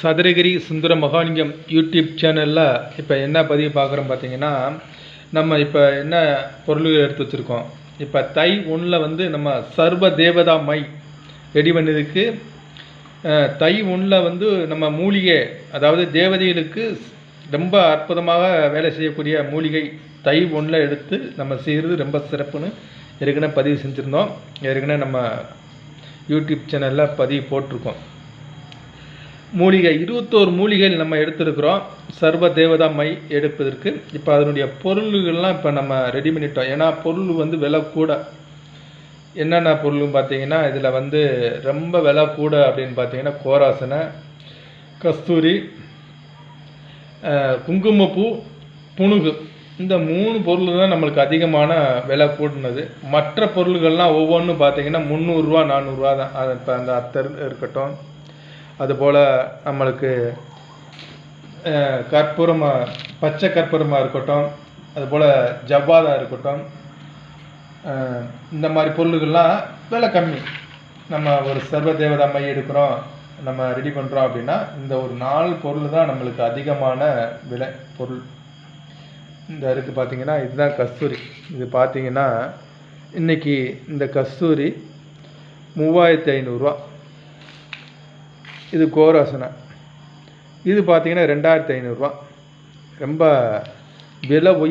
சதுரகிரி சுந்தர Mahalingam YouTube சேனலில் இப்போ என்ன பதிவு பார்க்குறோம் பார்த்தீங்கன்னா நம்ம இப்போ என்ன பொருள்கள் எடுத்து வச்சுருக்கோம்? இப்போ தை ஒன்றில் வந்து நம்ம சர்வ தேவதா மை ரெடி பண்ணதுக்கு தை ஒன்றில் வந்து நம்ம மூலிகை அதாவது தேவதைகளுக்கு ரொம்ப அற்புதமாக வேலை செய்யக்கூடிய மூலிகை தை ஒன்றில் எடுத்து நம்ம செய்கிறது ரொம்ப சிறப்புன்னு ஏற்கனவே பதிவு செஞ்சுருந்தோம். ஏற்கனவே நம்ம யூடியூப் சேனலில் பதிவு போட்டிருக்கோம். மூலிகை இருபத்தோரு மூலிகைகள் நம்ம எடுத்திருக்கிறோம். சர்வ தேவதா மை எடுப்பதற்கு. இப்போ அதனுடைய பொருள்கள்லாம் இப்போ நம்ம ரெடி பண்ணிட்டோம். ஏன்னா பொருள் வந்து விலை கூட. என்னென்ன பொருள்னு பார்த்தீங்கன்னா இதில் வந்து ரொம்ப விலை கூட அப்படின்னு பார்த்தீங்கன்னா கோராசனை கஸ்தூரி குங்குமப்பூ புணுகு இந்த மூணு பொருள் தான் நம்மளுக்கு அதிகமான விலை கூடினது. மற்ற பொருள்கள்லாம் ஒவ்வொன்றும் பார்த்தீங்கன்னா முந்நூறுரூவா நானூறுரூவா தான். அது இப்போ அந்த அத்தர் இருக்கட்டும். அதுபோல் நம்மளுக்கு கற்பூரமாக பச்சை கற்பூரமாக இருக்கட்டும் அதுபோல் ஜவ்வாதா இருக்கட்டும் இந்த மாதிரி பொருள்கள்லாம் விலை கம்மி. நம்ம ஒரு சர்வ தேவதா மை எடுக்கிறோம் நம்ம ரெடி பண்ணுறோம் அப்படின்னா இந்த ஒரு நாலு பொருள் தான் நம்மளுக்கு அதிகமான விலை பொருள். இந்த இருக்குது பார்த்தீங்கன்னா இதுதான் கஸ்தூரி. இது பார்த்தீங்கன்னா இன்னைக்கு இந்த கஸ்தூரி மூவாயிரத்தி ஐநூறுரூவா இது கோராசனை. இது பார்த்தீங்கன்னா ரெண்டாயிரத்தி ஐநூறுரூவா ரொம்ப விலை உயர்